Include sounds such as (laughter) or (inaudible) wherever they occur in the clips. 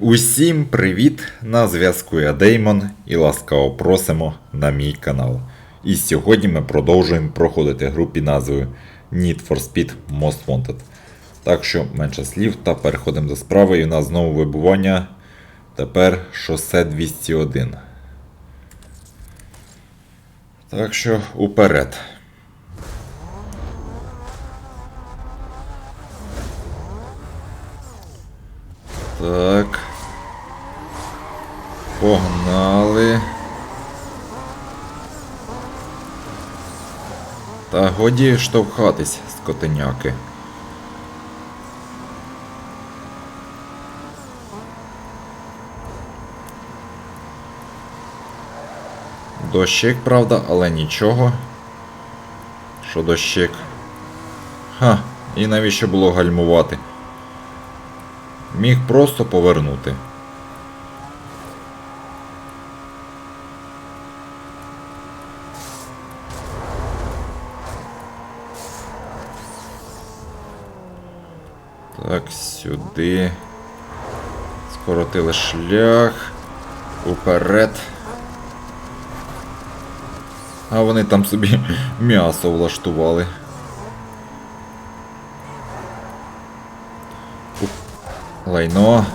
Усім привіт! На зв'язку я Деймон і ласкаво просимо на мій канал. І сьогодні ми продовжуємо проходити гру під назвою Need for Speed Most Wanted. Так що менше слів та переходимо до справи. І у нас знову вибування. Тепер шосе 201. Так що уперед. Так. Погнали. Та годі штовхатись, скотиняки. Дощик, правда, але нічого. Що дощик? Ха, і навіщо було гальмувати? Міг просто повернути. Так, сюди. Скоротили шлях. Уперед. А вони там собі (laughs) м'ясо влаштували. Лайно.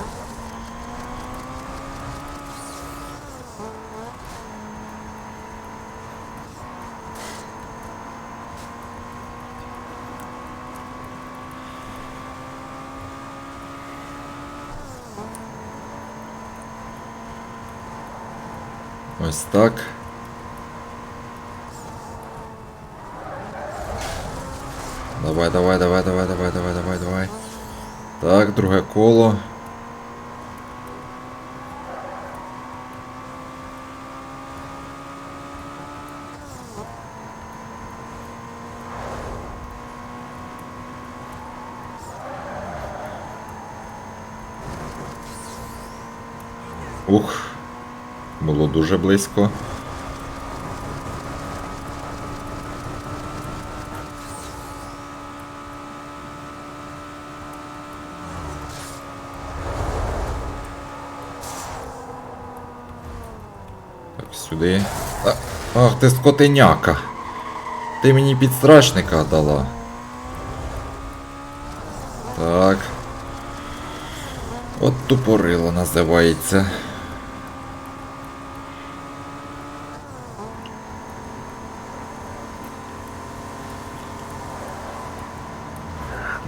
Ось так. Давай, давай, давай, давай, давай, давай, давай, давай. Так, друге коло. Ух, було дуже близько. Сюди. Ах, ти скотиняка. Ти мені підстрашника дала. Так. От тупорило називається.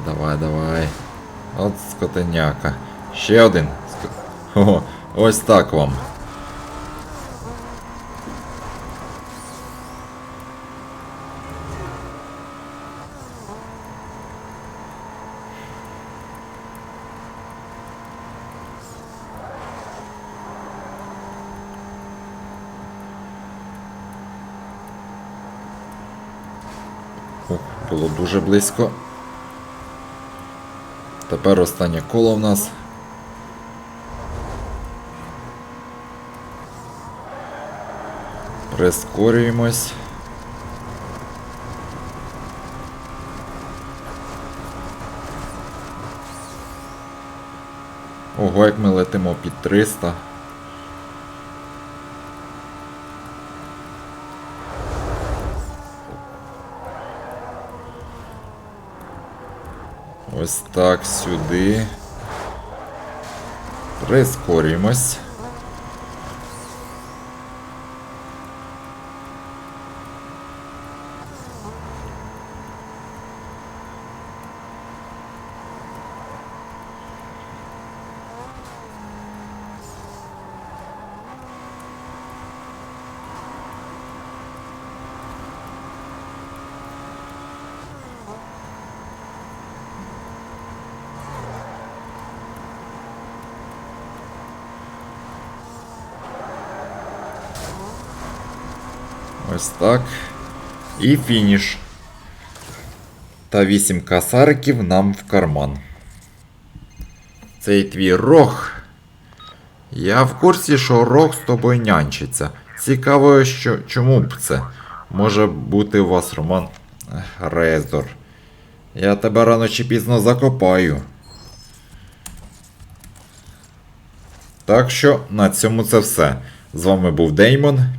Давай, давай. От скотиняка. Ще один. О, ось так вам. Ух, було дуже близько. Тепер останнє коло в нас. Прискорюємось. Ого, як ми летимо під 300. Ось так сюди. Прискорюємось. Ось так. І фініш. Та 8 касариків нам в карман. Цей твій рог. Я в курсі, що рог з тобою нянчиться. Цікаво, що чому б це? Може бути у вас роман Ех, Рездор. Я тебе рано чи пізно закопаю. Так що на цьому це все. З вами був Деймон.